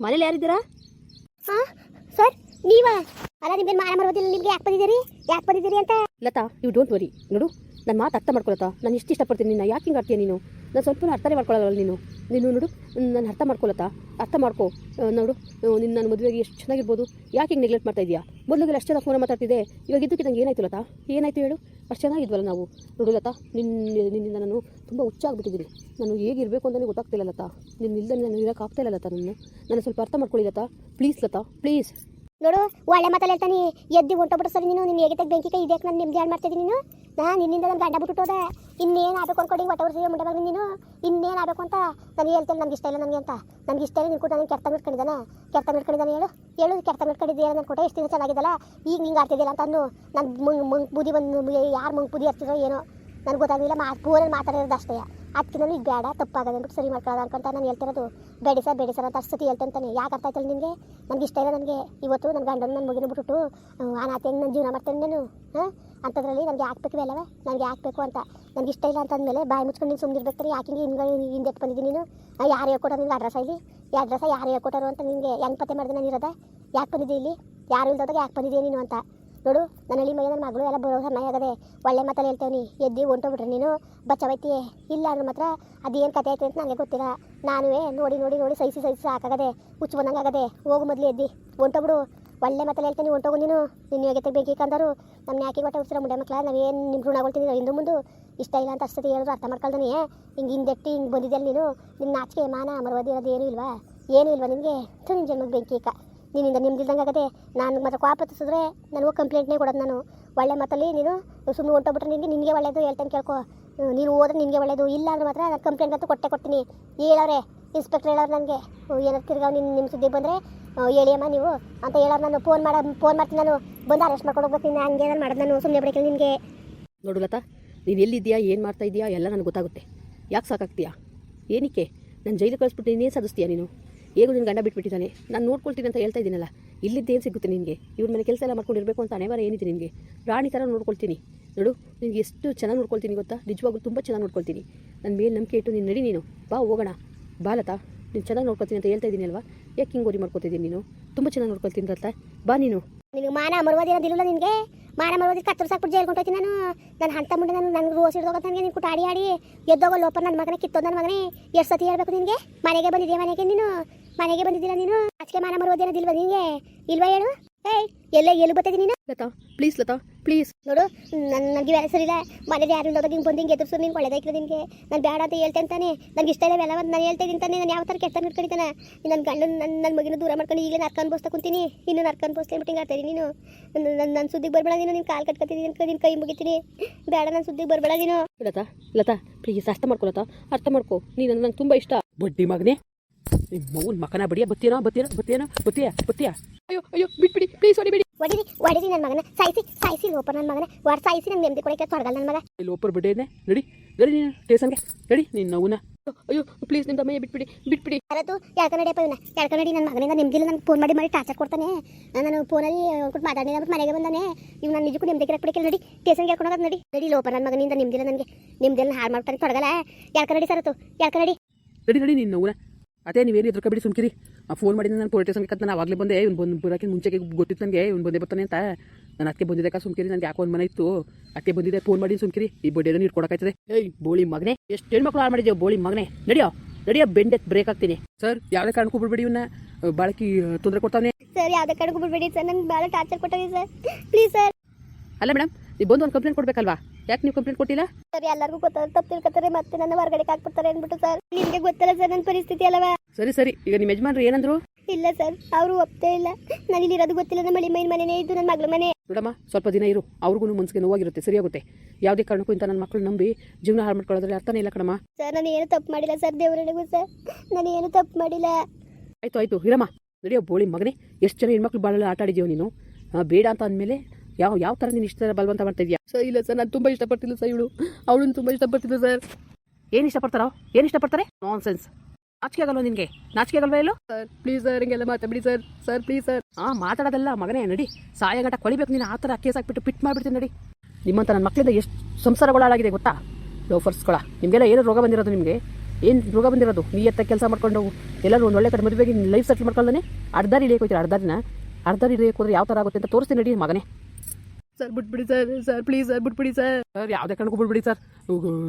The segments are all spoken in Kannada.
ಮನೇಲಿ ಯಾರಿದ್ದೀರಾ? ಹಾ ಸರ್ ನೀವಾ? ಅಲ್ಲ ನಿಮ್ಗೆ ಮಾನ ಮರೋದಿಲ್ಲ ನಿಮ್ಗೆ ಯಾಕೆ ಬಂದಿದ್ದೀರಿ? ಯಾಕೆ ಬಂದಿದ್ದೀರಿ ಅಂತ? ಲತಾ ಯು ಡೋಂಟ್ ವರಿ ನೋಡು ನನ್ನ ಮಾತು ಅರ್ಥ ಮಾಡ್ಕೊಳತ್ತಾ ನಾನು ಇಷ್ಟು ಇಷ್ಟಪಡ್ತೀನಿ ನಿನ್ನ. ಯಾಕೆ ಹಿಂಗೆ ಆಡ್ತೀಯ ನೀನು? ನಾನು ಸ್ವಲ್ಪ ಅರ್ಥನೇ ಮಾಡ್ಕೊಳ್ಳಲ್ಲ ನೀನು. ನೀನು ನೋಡು, ನಾನು ಅರ್ಥ ಮಾಡ್ಕೊಳತ್ತಾ? ಅರ್ಥ ಮಾಡ್ಕೊ. ನೋಡು ನಿನ್ನ ನಾನು ಮದುವೆಗೆ ಎಷ್ಟು ಚೆನ್ನಾಗಿರ್ಬೋದು. ಯಾಕೆ ಹಿಂಗೆ ನೆಗ್ಲೆಕ್ಟ್ ಮಾಡ್ತಾ ಇದೆಯಾ? ಮೊದಲಿಗೆ ಅಷ್ಟು ಚೆನ್ನಾಗಿ ಫೋನ್ ಮಾತಾಡ್ತಿದ್ದೆ. ಇವಾಗ ಇದಕ್ಕೆ ನಂಗೆ ಏನಾಯ್ತು ಲತಾ ಏನಾಯ್ತು ಹೇಳು? ಅಷ್ಟು ಚೆನ್ನಾಗಿದ್ವಲ್ಲ ನಾವು. ನೋಡು ಲತಾ ನಿನ್ನ ನಿನ್ನಿಂದ ನಾನು ತುಂಬ ಹುಚ್ಚಾಗ್ಬಿಟ್ಟಿದ್ದೀನಿ ನಾನು ಹೇಗಿರಬೇಕು ಅಂತಲೇ ಗೊತ್ತಾಗ್ತಿಲ್ಲ ಲತಾ. ನಿನ್ನ ಇಲ್ಲದೆ ನಾನು ಇರೋಕ್ಕಾಗ್ತಾ ಇಲ್ಲ ಲತಾ ನನ್ನ ನಾನು ಸ್ವಲ್ಪ ಅರ್ಥ ಮಾಡ್ಕೊಳ್ಳಿ ಲತಾ. ಪ್ಲೀಸ್ ಲತಾ ಪ್ಲೀಸ್ ನೋಡು, ಒಳ್ಳೆ ಮಾತಲ್ಲಿ ಹೇಳ್ತಾನೆ, ಎದ್ದು ಹೊಂಟೋಗ್ಬಿಟ್ಟು ಸರಿ ನೀನು. ನಿನ್ನ ಹೇಗೆ ಬೆಂಕಿ ಕೈ ಇದಕ್ಕೆ ನಾನು ನಿಮ್ದು ಯಾರು ಮಾಡ್ತಿದ್ದೀನಿ ನೀನು? ನಾ ನಿನ್ನಿಂದ ನನ್ನ ಗಂಡ ಬಿಟ್ಟು ಹೋದೆ ಇನ್ನೇನು ಆಗಬೇಕು ಅನ್ಕೊಂಡು ಹೊಟ್ಟೆ ಉರ್ಸಿದೆ ಮುಂಡೆ ಬಂದು ನೀನು? ಇನ್ನೇನು ಆಗಬೇಕು ಅಂತ ನಾನು ಹೇಳ್ತೇನೆ, ನನಗೆ ಇಷ್ಟ ಇಲ್ಲ ನನಗೆ ಅಂತ. ನನಗೆ ಇಷ್ಟ ಇಲ್ಲ, ನಿನ್ ಕೂಡ ನನಗೆ ಕೆಟ್ಟ ಇಟ್ಕೊಂಡಿದ್ದಾನೆ. ಕೆಟ್ಟ ಇಟ್ಕೊಂಡಿದ್ದಾನೆ ಹೇಳು. ಹೇಳು, ಕೆಟ್ಟ ಇಟ್ಕೊಂಡಿದ್ದೀಯ? ನನ್ನ ಕೊಟ್ಟೆ ಎಷ್ಟು ದಿನ ಚೆನ್ನಾಗಿದ್ದಲ್ಲ ಈಗ ಹಿಂಗೆ ಆಡ್ತಿದ್ದಿಲ್ಲ ಅಂತ ಅನ್ನು ನನ್ನ ಮುಂಗ್ ಮುಂಗ್ ಬುದಿ ಬಂದು ಯಾರು ಮುಂಗ್ ಬುದಿ ಹತ್ತಿರೋ ಏನೋ. ನನಗೆ ಗೊತ್ತಾಗಲಿಲ್ಲ, ಮಾ, ಫೋನಲ್ಲಿ ಮಾತಾಡೋದು ಅಷ್ಟೇ. ಅದಕ್ಕೆ ನಾನು ಈಗ ಬೇಡ, ತಪ್ಪಾಗದೆ ಅಂದ್ಬಿಟ್ಟು ಸರಿ ಮಾಡ್ಕೊಳ್ಳೋದು ಅನ್ಕೊಂತ ನಾನು ಹೇಳ್ತಿರೋದು. ಬೇಡಿ ಸರ್ ಬೇಡಿ ಸರ್ ಅಂತ ಅಷ್ಟು ಸತಿ ಹೇಳ್ತಂತಾನೆ ಯಾಕೆ ಅರ್ಥ ಆಯ್ತಲ್ಲ ನಿನಗೆ ನನಗೆ ಇಷ್ಟ ಇಲ್ಲ ನನಗೆ. ಇವತ್ತು ನನ್ನ ಗಂಡನ ನನ್ನ ಮಗಿನ ಬಿಟ್ಬಿಟ್ಟು ಅನಾಥೆ ನನ್ನ ನಾನು ಜೀವನ ಮಾಡ್ತೇನೆ ನಾನು? ಹಾಂ? ಅಂಥದ್ರಲ್ಲಿ ನನಗೆ ಹಾಕ್ಬೇಕು ಅಲ್ಲವೇ ನನಗೆ ಹಾಕ್ಬೇಕು ಅಂತ. ನನಗೆ ಇಷ್ಟ ಇಲ್ಲ ಅಂತಂದಮೇಲೆ ಬಾಯಿ ಮುಚ್ಕೊಂಡು ನೀನು ಸುಮ್ಮನಿರ್ಬೇಕಾರೆ ಯಾಕೆ ಹಿಂಗೆ ಹಿಂದೆ ಬಂದಿದ್ದೀನಿ ನೀನು? ಯಾರು ಹೇಳ್ಕೊಟ್ಟರು ನಿನ್ಗೆ ಅಡ್ರೆಸ್ ಇಲ್ಲಿ ಈ ಅಡ್ರೆಸ್ ಯಾರು ಹೇಳ್ಕೊಟ್ಟಾರು ಅಂತ ನಿನಗೆ ಹೆಂಗೆ ಪತ್ತೆ ಮಾಡಿದೆ ನಾನು ಇರೋದ? ಯಾಕೆ ಬಂದಿದ್ದೆ ಇಲ್ಲಿ? ಯಾರು ಇಲ್ದಾಗ ಯಾಕೆ ಬಂದಿದ್ದೀಯ ನೀನು ಅಂತ. ನೋಡು, ನನ್ನ ಹಳ್ಳಿ ಮೈಯ ನನ್ನ ಮಗಳು, ಎಲ್ಲ ಬರೋ ಸಮಯ ಆಗದೆ ಒಳ್ಳೆ ಮಾತಲ್ಲಿ ಹೇಳ್ತೇವೆ ಎದ್ದು ಹೊಂಟೋಗ್ಬಿಟ್ರೆ ನೀನು ಬಚ್ಚವೈತಿ ಇಲ್ಲ ಅಂದ್ರೆ ಮಾತ್ರ ಅದೇನು ಕತೆ ಐತೆ ಅಂತ ನನಗೆ ಗೊತ್ತಿಲ್ಲ. ನಾನುವೇ ನೋಡಿ ನೋಡಿ ನೋಡಿ, ಸಹಿಸಿ ಸಹಿಸಿ ಸಾಕಾಗದೆ ಹುಚ್ಚು ಬಂದಂಗೆ ಆಗದೆ ಹೋಗು ಮೊದಲು ಎದ್ದು. ಹೊಂಟೋಗ್ಬಿಡು. ಒಳ್ಳೆ ಮಾತಲ್ಲಿ ಹೇಳ್ತೀನಿ, ಹೊಂಟೋಗು ನೀನು. ನಿನ್ನ ಹೇಗೆ ಬೇಕು ಅಂದರು ನಮ್ಮ ಯಾಕೆ ಹೊಟ್ಟೆ ಉಸಿರ ಮುಂಡೆ ಮಕ್ಕಳ ನಾವೇನು ನಿಮ್ಮ ಋಣಗೊಳ್ತೀನಿ ಹಿಂದೆ ಮುಂದೆ ಇಷ್ಟ ಇಲ್ಲ ಅಂತ ಅಷ್ಟೇ ಹೇಳಿದ್ರು, ಅರ್ಥ ಮಾಡ್ಕೊಳ್ತಾನೆ. ಹಿಂಗೆ ಹಿಂದೆಟ್ಟಿ ಹಿಂಗೆ ಬಂದಿದ್ದೆಲ್ಲ ನೀನು. ನಿನ್ನ ನಾಚಿಕೆ, ಮಾನ ಮರವದಿ ಇರೋದು ಏನೂ ಇಲ್ವಾ? ಏನೂ ಇಲ್ವಾ ನಿನಗೆ ನಿನ್ನ ಜನ್ಮಕ್ಕೆ ಬೆಂಕಿ ನಿನ್ನಿಂದ ನಿಮ್ದಿಲ್ದಂಗೆ ಆಗದೆ ನಾನು ಮತ್ತೆ ಕೋಪ ಹತ್ತಿಸಿದ್ರೆ ನನಗೂ ಕಂಪ್ಲೇಂಟ್ನೇ ಕೊಡೋದು ನಾನು. ಒಳ್ಳೆ ಮಾತಲ್ಲಿ ನೀನು ಸುಮ್ಮನೆ ಹೊಂಟೋಗ್ಬಿಟ್ರೆ ನಿನಗೆ ನಿನಗೆ ಒಳ್ಳೇದು ಹೇಳ್ತೇನೆ ಕೇಳ್ಕೊ. ನೀನು ಹೋದ್ರೆ ನಿನಗೆ ಒಳ್ಳೇದು. ಇಲ್ಲ ಅಂದ್ರೆ ಮಾತ್ರ ನಾನು ಕಂಪ್ಲೇಂಟ್ ಅಂತೂ ಕೊಟ್ಟೆ ಕೊಡ್ತೀನಿ. ಹೇಳೋರೆ ಇನ್ಸ್ಪೆಕ್ಟರ್ ಹೇಳೋರು ನನಗೆ. ಏನಾದ್ರು ತಿರ್ಗಾವ್ ನಿನ್ನ ನಿಮ್ಮ ಸುದ್ದಿ ಬಂದರೆ ಹೇಳಿ ಅಮ್ಮ ನೀವು. ಅಂತ ಹೇಳೋರು ನಾನು. ಫೋನ್ ಮಾಡ ಫೋನ್ ಮಾಡ್ತೀನಿ ನಾನು. ಬಂದು ಅರೆಸ್ಟ್ ಮಾಡ್ಕೊಂಡು ಹೋಗ್ಬೇಕು. ನೀನು ಹಂಗೆ ಏನಾರು ಮಾಡೋದು ನಾನು. ಸುಮ್ಮನೆ ಬಿಡಕ್ಕೆ ನಿನಗೆ. ನೋಡು ಲತಾ, ನೀನು ಎಲ್ಲಿದ್ದೀಯಾ, ಏನು ಮಾಡ್ತಾ ಇದೀಯಾ, ಎಲ್ಲ ನನಗೆ ಗೊತ್ತಾಗುತ್ತೆ. ಯಾಕೆ ಸಾಕಾಗ್ತೀಯಾ? ಏನಕ್ಕೆ? ನಾನು ಜೈಲು ಕಳಿಸ್ಬಿಟ್ಟು ನೀನು ಸಾಧಿಸ್ತೀಯಾ ನೀನು? ಹೇಗೂ ನಿನ್ನ ಗಂಡ ಬಿಟ್ಬಿಟ್ಟಿದ್ದಾನೆ. ನಾನು ನೋಡ್ಕೊಳ್ತೀನಿ ಅಂತ ಹೇಳ್ತಾ ಇದ್ದೀನಲ್ಲ. ಇಲ್ಲಿದ್ದೇನು ಸಿಗುತ್ತೆ ನಿನಗೆ? ಇವ್ರ ಮೇಲೆ ಕೆಲಸ ಎಲ್ಲ ಮಾಡ್ಕೊಂಡಿರಬೇಕು ಅಂತ ಅನೇವಾರ ಏನಿದೆ ನಿನಗೆ? ರಾಣಿ ಥರ ನೋಡ್ಕೊಳ್ತೀನಿ. ನೋಡು, ನಿನಗೆ ಎಷ್ಟು ಚೆನ್ನಾಗಿ ನೋಡ್ಕೊಳ್ತೀನಿ ಗೊತ್ತಾ? ನಿಜವಾಗ್ಲೂ ತುಂಬ ಚೆನ್ನಾಗಿ ನೋಡ್ಕೊಳ್ತೀನಿ. ನನ್ನ ಮೇಲೆ ನಂಬಿಕೆ ಇಟ್ಟು ನೀನು ನಡಿ ನೀನು. ಬಾ, ಹೋಗೋಣ. ಬಾ ಲತಾ ನೀನು ಚೆನ್ನಾಗಿ ನೋಡ್ಕೊಳ್ತೀನಿ ಅಂತ ಹೇಳ್ತಾ ಇದ್ದೀನಿ ಅಲ್ವಾ? ಯಾಕೆ ಹಿಂಗೆ ಓರಿ ಮಾಡ್ಕೊತಿದ್ದೀನಿ ನೀನು? ತುಂಬ ಚೆನ್ನಾಗಿ ನೋಡ್ಕೊಳ್ತೀನಿ ಅಂತ ಬಾ ನೀನು. ನಿನಗೆ ಮಾನ ಮರುವಾದಿ ಅನ್ನೋದಿಲ್ಲ ನಿನಗೆ? ಮಾನ ಮರುವಾದಿ ಕತ್ತರ್ ಸಾಕ್ಬಿಟ್ಟು ಜೈಲ್ಗೆ ಹೊಂಟೋಯ್ತೀನಿ ನಾನು. ನನ್ನ ಹಂತ ಮುಂದೆ ನಾನು ನನಗೆ ರೋಸ್ ಹಿಡ್ದೋಗ ನನಗೆ. ನೀನು ಕುಟ್ಟ ಆಡಿ ಆಡಿ ಎದ್ದೋಗೋ ಲೋಪ ನನ್ನ ಮಗನೇ ಕಿತ್ತೋ ನನ್ನ ಮಗನೇ. ಎಷ್ಟು ಸತಿ ಹೇಳ್ಬೇಕು ನಿನಗೆ? ಮನೆಗೆ ಬಂದಿದ್ದೆ ಮನೆಗೆ ನೀನು? ಮನೆಗೆ ಬಂದಿದ್ದೀರಾ ನೀನು? ಆಚೆ ಮಾನ ಮರುವಾದಿ ಅನ್ನೋದಿಲ್ವಾ ನಿನಗೆ? ಇಲ್ವಾ ಹೇಳು? ಏಯ್ ಎಲ್ಲ ಎಲ್ಲಿ ಬರ್ತಿದ್ದೀನಿ ನೀನು? ಲತಾ ಪ್ಲೀಸ್ ಲತಾ ಪ್ಲೀಸ್ ನೋಡು ನನ್ನ ನನಗೆ ಬೇರೆ ಸರಿ ಇಲ್ಲ. ಮನೇಲಿ ಯಾರು ಇಲ್ಲದಾಗ ಹಿಂಗೆ ಬಂದು ಹಿಂಗೆ ಎದುರಿಸು ನಿನ್ಗೆ ಒಳ್ಳೇದಾಯ್ತು ನಿನಗೆ. ನಾನು ಬೇಡ ಅಂತ ಹೇಳ್ತೇನೆ ಅಂತಾನೆ. ನನಗೆ ಇಷ್ಟ ಇಲ್ಲ ಎಲ್ಲ ನಾನು ಹೇಳ್ತಾ ಇದ್ದೀನಿ ತಾನೆ. ನಾನು ಯಾವ ಥರ ಕೆಟ್ಟ ಇಟ್ಕೊಂಡಿದ್ದಾನೆ? ನನ್ನ ಗಂಡನ ನನ್ನ ನನ್ನ ಮಗಿನ ದೂರ ಮಾಡ್ಕೊಂಡು ಈಗಲೇ ನರ್ಕ ಅನ್ಬೋಸ್ತಾ ಕುಂತೀನಿ. ಇನ್ನು ನರ್ಕ ಅನ್ಬೋಸ್ತಾ ಬಿಟ್ಟಿಂಗ್ ಹಿಂಗೆ ಆಡ್ತಾ ನೀನು. ನನ್ನ ನನ್ನ ಸುದ್ದಿಗೆ ಬರಬೇಡ ನೀನು. ನಿನ್ನ ಕಾಲು ಕಟ್ಕೊತೀನಿ ನಿನ್ನ ಕೈ ಮುಗಿತೀನಿ. ಬೇಡ ನನ್ನ ಸುದ್ದಿಗೆ ಬರಬೇಡ ನೀನು. ಲತಾ ಲತಾ ಪ್ಲೀಸ್ ಅರ್ಥ ಮಾಡ್ಕೊ ಲತಾ ಅರ್ಥ ಮಾಡ್ಕೊ. ನೀನು ನಂಗೆ ತುಂಬ ಇಷ್ಟ. ಬಡ್ಡಿ ಮಗನೇ. ನಿಮ್ಮ ಮಗನ ಮಕನ ಬಡಿಯ ಬತ್ತೀನೋ ಬತ್ತೀನೋ ಬತ್ತೀನೋ ಬತ್ತೀಯ ಬತ್ತೀಯ. ಅಯ್ಯೋ ಅಯ್ಯೋ ಬಿಟ್ಬಿಡಿ ಪ್ಲೀಸ್ ಹೊಡಿಬಿಡಿ ಹೊಡಿರಿ ಹೊಡಿರಿ ನನ್ನ ಮಗನ. ಸಾಯಿಸಿ ಸಾಯಿಸಿ ಲೋಪ ನನ್ನ ಮಗನ. ವಾರ್ ಸಾಯಿಸಿ ನನ್ನ ನೆಮ್ಮದಿ ಕೊಡಕ್ಕೆ ತೊಡಗಲ್ಲ ನನ್ನ ಮಗ. ಇಲ್ಲಿ ಒಪ್ಪರ್ ಬಿಡ್ಡೇನೆ ನಡಿ ನಡಿ ನೀನು ಟೇಸನ್ಗೆ ನಡಿ ನಿನ್ನ ನೋವುನ ಅಯ್ಯೋ ಪ್ಲೀಸ್ ನಿಮ್ಮ ತಮ್ಮಯ್ಯ ಬಿಟ್ಬಿಡಿ ಬಿಟ್ಬಿಡಿ ಯಾರತ್ತು ಯಾಕ ನಡಿಯಪ್ಪ ಇವನ? ಯಾಕ ನಡಿ ನನ್ನ ಮಗನಿಂದ ನಿಮ್ದಿಲ್ಲ ನನಗೆ ಫೋನ್ ಮಾಡಿ ಮಾಡಿ ಟಾರ್ಚರ್ ಕೊಡ್ತಾನೆ. ನಾನು ಫೋನಲ್ಲಿ ಕೊಟ್ಟು ಮಾತಾಡಿದ ಮನೆಗೆ ಬಂದಾನೆ. ಇವ್ ನಾನು ನಿಜಕ್ಕೂ ನೆಮ್ಮದಿ ಕಿರಕ್ಕೆ ನಡಿ. ಸ್ಟೇಷನ್ಗೆ ಹೇಳ್ಕೊಂಡು ಹೋಗೋದು ನಡಿ. ನಡಿ ಲೋಪ ನನ್ನ ಮಗನಿಂದ ನಿಮ್ದಿಲ್ಲ ನನಗೆ. ನೆಮ್ಮದಿಲ್ಲ ಹಾಳು ಮಾಡ್ತಾನೆ ತೊಡಗಲ್ಲ. ಯಾಕ ನಡಿ ಸರತ್ತು ಯಾಕ ನಡಿ ನಡಿ ನಿನ್ನ ನೀನು ನೋವುನ ಅದೇ ನೀವೇನು ಎದುರು ಬಿಡಿ ಸುಮ್ಕಿರಿ. ಆ ಫೋನ್ ಮಾಡಿದ್ದೆ ನಾನು ಪೊಲೀಸ್ ಸ್ಟೇಷನ್ಗೆ ಕತ್ತ ನಾನು ಆವಾಗಲೇ ಬಂದೆ ಇವ್ನು ಬಂದು ಬರೋಕ್ಕೆ ಮುಂಚೆಗೆ ಗೊತ್ತಿತ್ತು ನನಗೆ ಇವ್ನು ಬಂದೇ ಬರ್ತಾನೆ ಅಂತ. ನಾನು ಅದಕ್ಕೆ ಬಂದಿದ್ದೆ ಕಾ ಸುಮ್ಕಿರಿ ನನಗೆ ಯಾಕೋ ಒಂದು ಮನೆ ಇತ್ತು. ಅದಕ್ಕೆ ಬಂದಿದ್ದೆ ಫೋನ್ ಮಾಡಿ ಸುಮ್ಕಿರಿ. ಈ ಬಡ್ಡಿಯನ್ನು ಇಟ್ಕೊಡಕಾಯ್ತದೆ ಏಯ್ ಬೋಳಿ ಮಗನೇ ಎಷ್ಟು ಹೆಣ್ಮಕ್ಳು ಹಾಳು ಮಾಡಿದ್ಯೋ ಬೋಳಿ ಮಗನೇ. ನಡಿಯೋ ನಡಿಯೋ ಬೆಂಡೆತ್ ಬ್ರೇಕ್ ಆಗ್ತೀನಿ ಸರ್ ಯಾವುದೇ ಕಾರಣಕ್ಕೂ ಬಿಡ್ಬೇಡಿ ಇವನ್ನ ಬಾಳಕಿ ತೊಂದರೆ ಕೊಡ್ತಾನೆ ಸರ್ ಯಾವುದೇ ಕಾರಣಕ್ಕೂ ಬಿಡ್ಬೇಡಿ ಸರ್ ನಂಗೆ ಭಾಳ ಟಾರ್ಚರ್ ಕೊಟ್ಟಿದೆ ಸರ್. Please sir. ಅಲ್ಲ ಮೇಡಮ್ ನೀವು ಬಂದು ಒಂದು ಕಂಪ್ಲೇಂಟ್ ಕೊಡ್ಬೇಕಲ್ವಾ? ಯಾಕೆ ನೀವು ಕಂಪ್ಲೇಂಟ್ ಕೊಟ್ಟಿಲ್ಲ? ಸರ್ ಎಲ್ಲರಿಗೂ ಗೊತ್ತಾದ್ರೆ ತಪ್ಪು ತಿಳ್ಕೊತಾರೆ ಮತ್ತೆ ನನ್ನ ಹೊರಗಡೆ ಹಾಕ್ಬಿಡ್ತಾರೆ ಅಂದ್ಬಿಟ್ಟು ಸರ್ ನಿಮ್ಗೆ ಗೊತ್ತಲ್ಲ ಸರ್ ನನ್ನ ಪರಿಸ್ಥಿತಿ ಅಲ್ಲವಾ ಸರಿ ಸರಿ. ಈಗ ನಿಮ್ಮ ಯಜಮಾನ್ರು ಏನಂದ್ರು? ಇಲ್ಲ ಸರ್ ಅವರು ಒಪ್ತೇ ಇಲ್ಲ. ನಾನು ಇಲ್ಲಿ ಇರೋದು ಗೊತ್ತಿಲ್ಲ ನಮ್ಮ ಮಳಿ ಮೈನ್ ಮನೆನೇ ಇದ್ದು ನನ್ನ ಮಗಳ ಮನೆ. ನೋಡಮ್ಮ ಸ್ವಲ್ಪ ದಿನ ಇರು. ಅವ್ರಿಗೂ ಮನಸ್ಸಿಗೆ ನೋವಾಗಿರುತ್ತೆ ಸರಿಯಾಗುತ್ತೆ. ಯಾವುದೇ ಕಾರಣಕ್ಕೂ ಇಂಥ ನನ್ನ ಮಕ್ಕಳು ನಂಬಿ ಜೀವನ ಹಾಳು ಮಾಡ್ಕೊಳ್ಳೋದ್ರಲ್ಲಿ ಅರ್ಥನೇ ಇಲ್ಲ ಕಣಮ್ಮ. ಸರ್ ನಾನು ಏನು ತಪ್ಪು ಮಾಡಿಲ್ಲ ಸರ್ ದೇವರಿಗೂ ಸರ್ ನಾನು ಏನು ತಪ್ಪು ಮಾಡಿಲ್ಲ. ಆಯ್ತು ಆಯ್ತು. ಇರಮ್ಮ. ನಡಿಯೋ ಬೋಳಿ ಮಗನೇ ಎಷ್ಟು ಜನ ಹೆಣ್ಮಕ್ಳು ಬಾಳಲ್ಲ ಆಟ ಆಡಿದ್ಯೋ ನೀನು? ಬೇಡ ಅಂತ ಅಂದಮೇಲೆ ಯಾವ ಯಾವ ಥರ ನೀನು ಇಷ್ಟ ಬಲವಂತ ಮಾಡ್ತಾ ಇದೆಯಾ ಸರ್ ಇಲ್ಲ ಸರ್ ನಾನು ತುಂಬ ಇಷ್ಟಪಡ್ತಿಲ್ಲ ಸರ್ ಇವಳು. ಅವಳನ್ನು ತುಂಬ ಇಷ್ಟಪಡ್ತಿದ್ದೆ ಸರ್. ಏನು ಇಷ್ಟಪಡ್ತಾರೋ? ಏನು ಇಷ್ಟಪಡ್ತಾರೆ? ನಾನ್ ಸೆನ್ಸ್ ನಾಚಿಕೆ ಆಗಲ್ವ ನಿನಗೆ? ನಾಚಿಕೆ ಆಗಲ್ವಾ ಇಲ್ಲೋ ಸರ್ ಪ್ಲೀಸ್ ಸರ್ ಹಿಂಗೆಲ್ಲ ಮಾತಾಡಿ ಸರ್. Sir please sir. ಹಾಂ ಮಾತಾಡೋದಲ್ಲ ಮಗನೇ ನಡಿ. ಸಾಯ ಗಂಟ ಕೊಳಿಬೇಕು ನೀನು ಆ ಥರ ಕೇಸ್ ಹಾಕ್ಬಿಟ್ಟು ಪಿಟ್ ಮಾಡಿಬಿಡ್ತೀನಿ ನಡಿ. ನಿಮ್ಮಂತ ನನ್ನ ಮಕ್ಕಳಿಂದ ಎಷ್ಟು ಸಂಸಾರಗಳು ಹಾಳಾಗಿದೆ ಗೊತ್ತಾ? ಲೋಫರ್ಸ್ಗಳ. ನಿಮಗೆಲ್ಲ ಏನು ರೋಗ ಬಂದಿರೋದು ನಿಮಗೆ? ಏನು ರೋಗ ಬಂದಿರೋದು? ನೀ ಎತ್ತ ಕೆಲಸ ಮಾಡ್ಕೊಂಡು ಎಲ್ಲರೂ ಒಂದು ಒಳ್ಳೆ ಕಡೆ ಮದುವೆಗೆ ಲೈಫ್ ಸೆಟ್ಲ್ ಮಾಡ್ಕೊಳ್ಳೋನೆ? ಅರ್ಧ ಇಳಿಯೋಕೆ ಹೋಗ್ತೀರ ಅರ್ಧ ದಿನ? ಅರ್ಧ ಇಳಿಯಕ್ಕೆ ಹೋದ್ರೆ ಯಾವ ಥರ ಆಗುತ್ತೆ ಅಂತ ತೋರಿಸ್ತೀನಿ ನಡಿ ಮಗನೇ. ಸರ್ ಬಿಟ್ಬಿಡಿ ಸರ್ ಸರ್ ಪ್ಲೀಸ್ ಸರ್ ಬಿಟ್ಬಿಡಿ ಸರ್. ಸರ್ ಯಾವುದೇ ಕಾರಣಕ್ಕೂ ಬಿಡ್ಬಿಡಿ ಸರ್.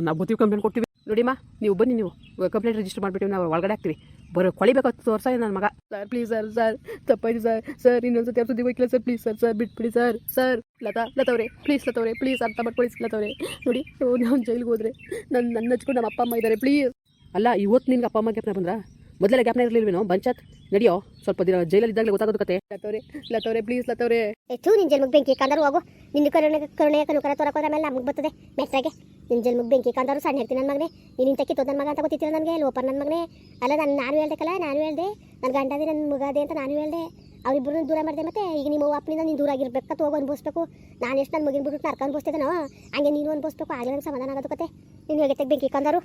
ನಾವು ಗೊತ್ತೀವಿ ಕಂಪ್ಲೇಂಟ್ ಕೊಡ್ತೀವಿ. ನೋಡಿಮ್ಮ ನೀವು ಬನ್ನಿ ನೀವು ಕಂಪ್ಲೇಂಟ್ ರಿಜಿಸ್ಟರ್ ಮಾಡಿಬಿಟ್ಟು ನಾವು ಒಳಗಡೆ ಹಾಕ್ತೀವಿ. ಬರೋ ಕೊಳಿಬೇಕು ತೋರ್ಸ ನನ್ನ ಮಗ. ಸರ್ ಪ್ಲೀಸ್ ಸರ್ ಸರ್ ತಪ್ಪಾಯ್ತು ಸರ್. ಸರ್ ಇನ್ನೊಂದು ಸತಿ ಸುದ್ದಿ ಹೋಗಿಲ್ಲ ಸರ್ ಪ್ಲೀಸ್ ಸರ್ ಸರ್ ಬಿಟ್ಬಿಡಿ ಸರ್. ಸರ್ ಲತಾ ಲತವ್ರೆ ಪ್ಲೀಸ್ ಲತವ್ರೆ ಪ್ಲೀಸ್ ಅರ್ಥ ಮಾಡ್ಕೊಳ್ಳಿ ಲತವ್ರೆ ನೋಡಿ ನಾನು ಜೈಲಿಗೆ ಹೋದ್ರೆ ನನ್ನ ನನ್ನ ಹಚ್ಕೊಂಡು ನಮ್ಮ ಅಪ್ಪ ಅಮ್ಮ ಇದ್ದಾರೆ ಪ್ಲೀಸ್ ಅಲ್ಲ ಇವತ್ತು ನಿನ್ಗೆ ಅಪ್ಪ ಅಮ್ಮ ಜ್ಞಾಪನ ಬಂದ್ರ? ಮೊದಲೆಲ್ಲ ಇರಲಿಲ್ವಿ ನಾವು ಬಂಚಾತ್? ನಡೆಯೋ? ಸ್ವಲ್ಪ ದಿನ ಜೈಲಲ್ಲಿ ಇದ್ದಾಗಲೇ ಗೊತ್ತಾಗೋದು ಕತೆ. ಲತವ್ರೆ ಲತವ್ರೆ ಪ್ಲೀಸ್ ಲತವ್ರೆ ಹೆಚ್ಚು ನಿನ್ ಜನ್ಮಕ್ಕೆ ಬೆಂಕಿ ಕಂದರು ಹೋಗು. ನಿನ್ನ ಕರುಣೆ ಕರುಣೆಯ ಕನುಕರ ತೋರಕೋದ್ರ ಮೇಲೆ ನಮಗೆ ಬರ್ತದೆ. ಮೆಟ್ರಾಗೆ ನಿನ್ನ ಜನ್ಮಕ್ಕೆ ಬೆಂಕಿ ಕಂದರು ಸಣ್ಣ ಹೇಳ್ತೀನಿ ನನ್ನ ಮಗನೇ. ನೀನು ಇಂತ ತೋದ ನನ್ನ ಮಗ ಅಂತ ಗೊತ್ತಿತ್ತಿಲ್ಲ ನನಗೆ? ಲೋಪರ್ ನನ್ನ ಮಗನೇ. ಅಲ್ಲ ನಾನು ನಾನು ಹೇಳ್ದಕ್ಕಲ್ಲ ನಾನು ಹೇಳ್ದೆ. ನನ್ನ ಗಂಡದೇ ನನ್ನ ಮಗದೆ ಅಂತ ನಾನು ಹೇಳ್ದೆ. ಅವ್ರಿಬ್ಬರನ್ನ ದೂರ ಮಾಡಿದೆ ಮತ್ತೆ. ಈಗ ನಿಮ್ಮ ಅಪ್ಪನಿಂದ ನೀನು ದೂರ ಆಗಿರ್ಬೇಕು ಹೋಗಿ ಅನ್ಭವಿಸ್ಬೇಕು. ನಾನು ಎಷ್ಟು ನನ್ನ ಮಗಿನ ಬಿಟ್ಟು ನರ್ಕ ಅನ್ಭವಿಸ್ತಿದ್ದೇನೋ ಹಂಗೆ ನೀನು ಅನ್ಭವಿಸ್ಬೇಕು. ಆಗಲೇ ನಂಗೆ ಸಮಾಧಾನ ಆಗೋದು ಕತೆ. ನೀನು ಹೇಗೆ ಬೆಂಕಿ ಕಂದರು.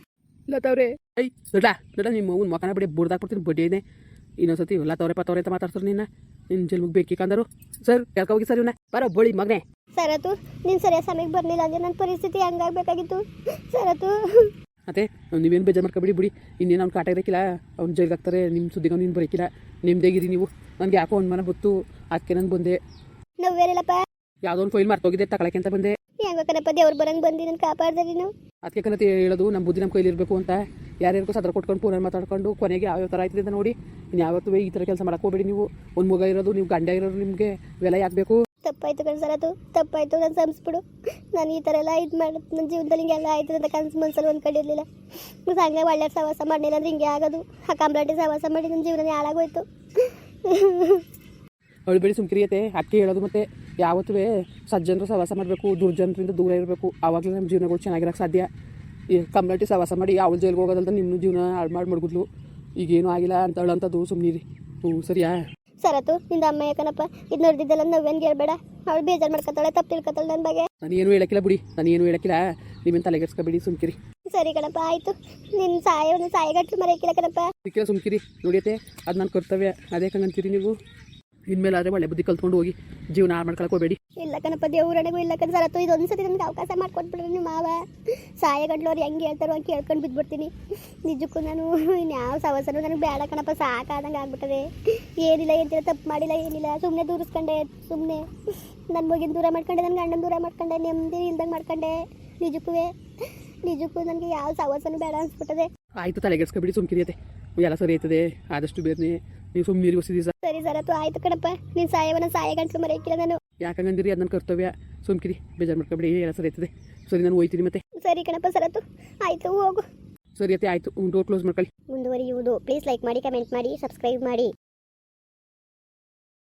ಲತವ್ರೆ ಐ ದೊಡ್ಡ ದೊಡ್ಡ ನಿಮ್ಮ ಮಗನ ಮಕನ ಬಿಡಿ ಬುಡ್ದಾಕ್ಬಿಡ್ತೀನಿ ಬಡ್ಡಿ ಇದೆ ಇನ್ನೊಂದ್ಸತಿ ಲತವ್ರೆ ಪತ್ತವ್ರೆ ಅಂತ ಮಾತಾಡ್ತಾರೆ ನಿನ್ನ ನಿನ್ನ ಜಲ್ಮುಗ್ ಬೇಕಿಕ್ಕಂದರು ಕಂದರು ಸರ್ ಕೇಳ್ಕ ಹೋಗಿ ಸರ್ ಇವನ್ನ ಬರೋ ಬೋಳಿ ಮಗನೇ ಸರತು ನೀನು ಸರಿಯಾದ ಸಮಯಕ್ಕೆ ಬರಲಿಲ್ಲ ಅಂದರೆ ನನ್ನ ಪರಿಸ್ಥಿತಿ ಹಂಗಾಗಬೇಕಾಗಿತ್ತು ಸರತು ಅದೇ ನೀವೇನು ಬೇಜಾರು ಮಾಡ್ಕೊಬಿಡಿ ಬಿಡಿ ಇನ್ನೇನು ಅವ್ನು ಕಾಟ ಇರೋಕ್ಕಿಲ್ಲ ಅವ್ನು ಜೈಲಿಗೆ ಹಾಕ್ತಾರೆ ನಿಮ್ಮ ಸುದ್ದಿಗೆ ನೀನು ಬರೋಕ್ಕಿಲ್ಲ ನಿಮ್ದೇಗಿರಿ ನೀವು ನನಗೆ ಯಾಕೋ ಮನೆ ಗೊತ್ತು ಅದಕ್ಕೆ ನಾನು ಬಂದೆ ನೋವೇನಿಲ್ಲಪ್ಪ ಯಾವುದೋ ಒಂದು ಫೈಲ್ ಮರ್ತೋಗಿದೆ ತಗೊಳಕ್ಕೆ ಅಂತ ಬಂದೆ ಹೆಂಗ ಕಣಪ್ಪ ದೇವ್ರು ಬರಂಗೆ ಬಂದು ನನ್ನ ಕಾಪಾಡ್ದೆ ನೀನು ಅದಕ್ಕೆ ಹೇಳೋದು ನಮ್ಮ ಬುದ್ಧಿ ನಮ್ಮ ಕೈಲಿ ಇರಬೇಕು ಅಂತ ಯಾರ್ಯಾರಿಗೂ ಸದ್ರ ಕೊಟ್ಕೊಂಡು ಫೋನಲ್ಲಿ ಮಾತಾಡ್ಕೊಂಡು ಕೊನೆಗೆ ಯಾವ್ಯಾವ ಥರ ಆಯ್ತದೆ ಅಂತ ನೋಡಿ. ಇನ್ನು ಯಾವತ್ತೂ ಈ ಥರ ಕೆಲಸ ಮಾಡಕ್ಕೆ ಹೋಗ್ಬೇಡಿ ನೀವು. ಒಂದು ಮಗ ಇರೋದು ನೀವು ಗಂಡ ಇರೋದು ನಿಮಗೆ ಬೆಲೆ ಯಾಕಬೇಕು ತಪ್ಪಾಯ್ತು ಕಣ್ ಅದು. ತಪ್ಪಾಯ್ತು ನಾನು ಸಂಸ್ಬಿಡು ನಾನು ಈ ಥರ ಎಲ್ಲ ಇದು ಮಾಡಿ ನನ್ನ ಜೀವನದಲ್ಲಿ ಹಿಂಗೆಲ್ಲ ಆಯ್ತದೆ ಅಂತ ಕನಸು ಮನ್ಸಲ್ಲಿ ಅಂದ್ಕೊಂಡಿರ್ಲಿಲ್ಲ ನಾನು ಹಂಗೆ ಒಳ್ಳೆ ಸಹವಾಸ ಮಾಡಲಿಲ್ಲ ಅಂದ್ರೆ ಹಿಂಗೆ ಆಗೋದು. ಆ ಕಂಪ್ಲೇಂಟ್ ಸಹವಾಸ ಮಾಡಿ ನನ್ನ ಜೀವನ ಹಾಳಾಗೋಯ್ತು. ಅಳ್ಬೇಡಿ ಸುಮ್ಕಿರಿಯತೆ ಅಕ್ಕಿ ಹೇಳೋದು ಮತ್ತೆ ಯಾವತ್ತೂ ಸಜ್ಜನರು ಸಹವಾಸ ಮಾಡಬೇಕು ದುರ್ಜನರಿಂದ ದೂರ ಇರಬೇಕು. ಆವಾಗಲೇ ನಮ್ಮ ಜೀವನಗಳು ಚೆನ್ನಾಗಿರೋಕ್ಕೆ ಸಾಧ್ಯ. ಈ ಕಮ್ಯುನಿಟಿ ಸವಾಸ ಮಾಡಿ ಯಾವ ಜೈಲಿಗೆ ಹೋಗೋದಂತ ನಿಮ್ಮ ಜೀವನ ಹಾಳು ಮಾಡಿ ಮಡ್ಗುದ್ಲು. ಈಗೇನು ಆಗಿಲ್ಲ ಅಂತ ಹೇಳೋಂಥದ್ದು ಸುಮ್ಮನಿರಿ ಹ್ಞೂ ಸರಿಯಾ? ಸರತು ನಿಂದ ಅಮ್ಮ ಯಾಕನಪ್ಪ ಇದು ನೋಡಿದ್ದೆಲ್ಲ ನಾವೇನು ಹೇಳ್ಬೇಡ? ಅವಳು ಬೇಜಾರು ಮಾಡ್ಕೊತಾಳೆ ತಪ್ಪು ತಿಳ್ಕೊತಾಳೆ ನನ್ನ ಬಗ್ಗೆ. ನಾನು ಏನು ಹೇಳಕ್ಕಿಲ್ಲ ಬಿಡಿ ನಾನು ಏನು ಹೇಳಕ್ಕಿಲ್ಲ. ನಿಮ್ಮ ತಲೆಗೆಡ್ಸ್ಕೊಬೇಡಿ ಸುಮ್ಕಿರಿ. ಸರಿ ಕಣಪ್ಪ ಆಯ್ತು. ನಿನ್ನ ಸಾಯವನ್ನು ಸಾಯಗಟ್ಟು ಮರೆಯಕ್ಕಿಲ್ಲ ಕಣಪ್ಪ. ಸುಮ್ಕಿರಿ. ನೋಡಿಯತ್ತೆ ಅದು ನನ್ನ ಕರ್ತವ್ಯ ಅದೇ ಕಂಗಂತೀರಿ ನೀವು. ಇನ್ಮೇಲೆ ಆದ್ರೆ ಒಳ್ಳೆ ಬುದ್ಧಿ ಕಲ್ತ್ಕೊಂಡು ಹೋಗಿ ಜೀವನ ಹಾಳು ಮಾಡ್ಕೊಳಕ್ಕೆ ಹೋಗಬೇಡಿ ಇಲ್ಲ ಕಣಪ್ಪ ದೇವ್ರಣೆಗೂ ಇಲ್ಲ ಕಣ ಸರತ್ತು ಇದೊಂದು ಸತಿ ನನಗೆ ಅವಕಾಶ ಮಾಡ್ಕೊಟ್ಬಿಡ್ರಿ ನಿಮ್ಮ ಮಾವ. ಗಂಟ್ಲು ಹೆಂಗೆ ಹೇಳ್ತಾರೋ ಅಂತ ಕೇಳ್ಕೊಂಡು ಬಿದ್ದುಬಿಡ್ತೀನಿ ನಿಜಕ್ಕೂ ನಾನು ಇನ್ಯಾವ ಸವಸನು ನನಗೆ ಬೇಡ ಕಣಪ್ಪ ಸಾಕಾದಂಗೆ ಆಗ್ಬಿಟ್ಟದೆ. ಏನಿಲ್ಲ ಏನಿಲ್ಲ ತಪ್ಪು ಮಾಡಿಲ್ಲ ಏನಿಲ್ಲ. ಸುಮ್ಮನೆ ದೂರಿಸ್ಕೊಂಡೆ ಸುಮ್ಮನೆ ನನ್ನ ಮಗಿನ ದೂರ ಮಾಡ್ಕೊಂಡೆ ನನ್ನ ಗಂಡನ ದೂರ ಮಾಡ್ಕೊಂಡೆ ನೆಮ್ಮದಿ ಇಲ್ದಂಗೆ ಮಾಡ್ಕೊಂಡೆ. ನಿಜಕ್ಕೂ ನಿಜಕ್ಕೂ ನನಗೆ ಯಾವ ಸವಸನು ಬೇಡ ಅನ್ಸ್ಬಿಟ್ಟದೆ. ಆಯಿತು ತಲೆಗೆಡ್ಸ್ಕೊಬಿಡಿ ಸುಮ್ಕಿರಿಯತ್ತೆ ಎಲ್ಲ ಸರಿ ಆಯ್ತದೆ ಆದಷ್ಟು ಬೇರೆ ನೀವು ಸುಮ್ಮನೆ ನೀರಿಗೆ ಸರ್ ಸರಿ ಸರತ್ತು ಆಯ್ತು ಕಣಪ್ಪ. ನೀನು ಸಾಯವನ ಸಾಯ ಗಂಟ್ಲು ಮರೆಯಕ್ಕಿಲ್ಲ ನಾನು. ಯಾಕಂಗಂದಿರಿ ಅದು ನನ್ನ ಕರ್ತವ್ಯ. ಸುಮ್ಕಿರಿ ಬೇಜಾರು ಮಾಡ್ಕೊಬೇಡಿ ಎಲ್ಲ ಸರಿ ಸರಿ ನಾನು ಹೋಯ್ತೀನಿ ಮತ್ತೆ. ಸರಿ ಕಣಪ್ಪ ಸರ್ ಅದು ಆಯ್ತು ಹೋಗು. ಸರಿ ಅತ್ತೆ ಆಯ್ತು. ಡೋರ್ ಕ್ಲೋಸ್ ಮಾಡ್ಕೊಳ್ಳಿ. ಮುಂದುವರಿಯುವುದು. ಪ್ಲೀಸ್ ಲೈಕ್ ಮಾಡಿ ಕಮೆಂಟ್ ಮಾಡಿ ಸಬ್ಸ್ಕ್ರೈಬ್ ಮಾಡಿ.